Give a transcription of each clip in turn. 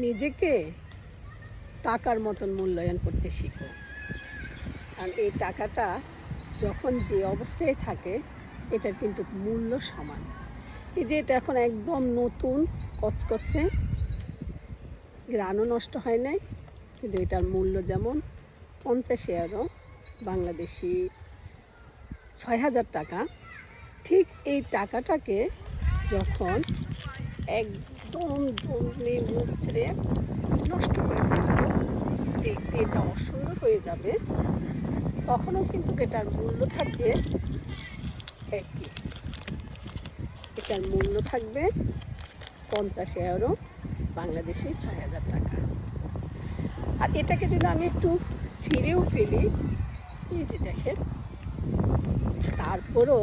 নিজেকে টাকার মতন মূল্যায়ন করতে শিখো। কারণ এই টাকাটা যখন যে অবস্থায় থাকে, এটার কিন্তু মূল্য সমান। এই যে এটা এখন একদম নতুন, কচকচে, গ্রানও নষ্ট হয় নাই, কিন্তু এটার মূল্য যেমন পঞ্চাশ এরও বাংলাদেশি ছয় হাজার টাকা, ঠিক এই টাকাটাকে যখন একদম দমে মুচড়ে নষ্ট করে ফেলব দেখতে এটা অসুন্দর হয়ে যাবে, তখনও কিন্তু এটার মূল্য থাকবে একই এটার মূল্য থাকবে পঞ্চাশ এরও বাংলাদেশি ছয় হাজার টাকা। আর এটাকে যদি আমি একটু ছিঁড়েও ফেলি, এই যে দেখেন, তারপরও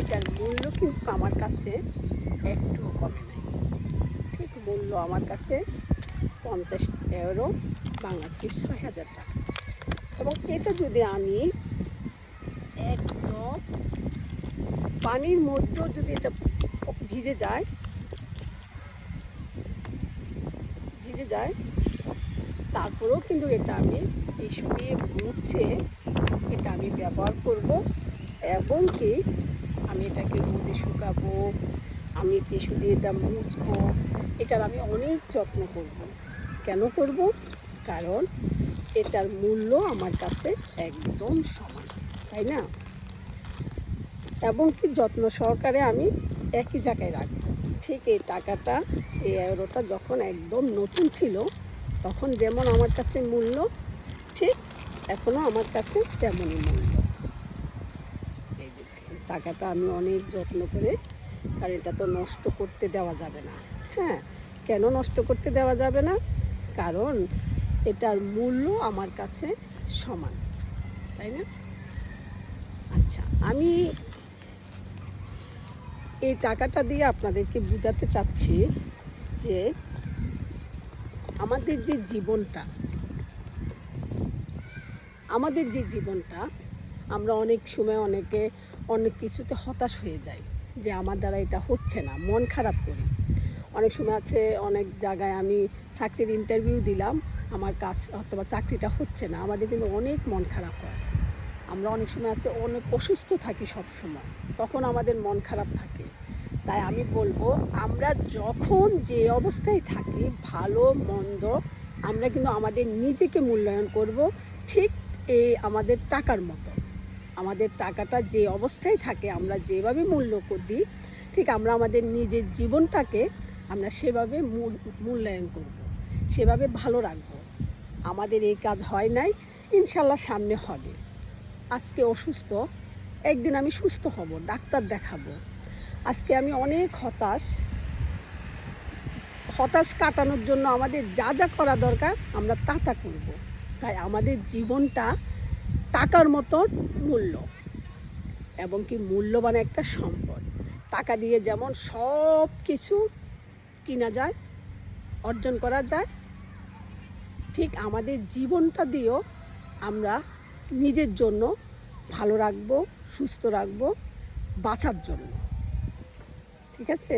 এটার মূল্য কিন্তু আমার কাছে একটুও কমে নাই। ঠিক মূল্য আমার কাছে পঞ্চাশ এরো বাংলাদেশের ছয় হাজার টাকা। এবং এটা যদি আমি একদম পানির মধ্যেও যদি এটা ভিজে যায় ভিজে যায়, তারপরেও কিন্তু এটা আমি টিস্যু দিয়ে মুছে এটা আমি ব্যবহার করব। এবং কি আমি এটাকে রোদে শুকাবো, আমি টিস্যু দিয়ে এটা মুছবো, এটার আমি অনেক যত্ন করব। কেন করব? কারণ এটার মূল্য আমার কাছে একদম সমান, তাই না? এবং কি যত্ন সহকারে আমি একই জায়গায় রাখব। ঠিক এই টাকাটা, এই এরোটা যখন একদম নতুন ছিল, তখন যেমন আমার কাছে মূল্য, ঠিক এখনও আমার কাছে তেমনই মূল্য। টাকাটা আমি অনেক যত্ন করে, কারণ এটা তো নষ্ট করতে দেওয়া যাবে না। হ্যাঁ কেন নষ্ট করতে দেওয়া যাবে না? কারণ এটার মূল্য আমার কাছে সমান, তাই না? আচ্ছা আমি এই টাকাটা দিয়ে আপনাদেরকে বোঝাতে চাচ্ছি যে আমাদের যে জীবনটা, আমাদের যে জীবনটা, আমরা অনেক সময় অনেকে অনেক কিছুতে হতাশ হয়ে যাই যে আমার দ্বারা এটা হচ্ছে না, মন খারাপ করি। অনেক সময় আছে, অনেক জায়গায় আমি চাকরির ইন্টারভিউ দিলাম, আমার কাজ অথবা চাকরিটা হচ্ছে না, আমাদের কিন্তু অনেক মন খারাপ হয়। আমরা অনেক সময় আছে, অনেক অসুস্থ থাকি সব সময় তখন আমাদের মন খারাপ থাকে। তাই আমি বলব, আমরা যখন যে অবস্থায় থাকি, ভালো, মন্দ, আমরা কিন্তু আমাদের নিজেকে মূল্যায়ন করব ঠিক এই আমাদের টাকার মতো। আমাদের টাকাটা যে অবস্থায় থাকে, আমরা যেভাবে মূল্য দিই, ঠিক আমরা আমাদের নিজের জীবনটাকে আমরা সেভাবে মূল- মূল্যায়ন করব, সেভাবে ভালো রাখব। আমাদের এই কাজ হয় নাই ইনশাল্লাহ সামনে হবে। আজকে অসুস্থ, একদিন আমি সুস্থ হব, ডাক্তার দেখাবো। আজকে আমি অনেক হতাশ। হতাশ কাটানোর জন্য আমাদের যা যা করা দরকার, আমরা তা তা করব। তাই আমাদের জীবনটা টাকার মতন মূল্য এবং কি মূল্যবান একটা সম্পদ। টাকা দিয়ে যেমন সব কিছু কিনা যায়, অর্জন করা যায়, ঠিক আমাদের জীবনটা দিয়েও আমরা নিজের জন্য ভালো রাখব, সুস্থ রাখব, বাঁচার জন্য। ঠিক আছে?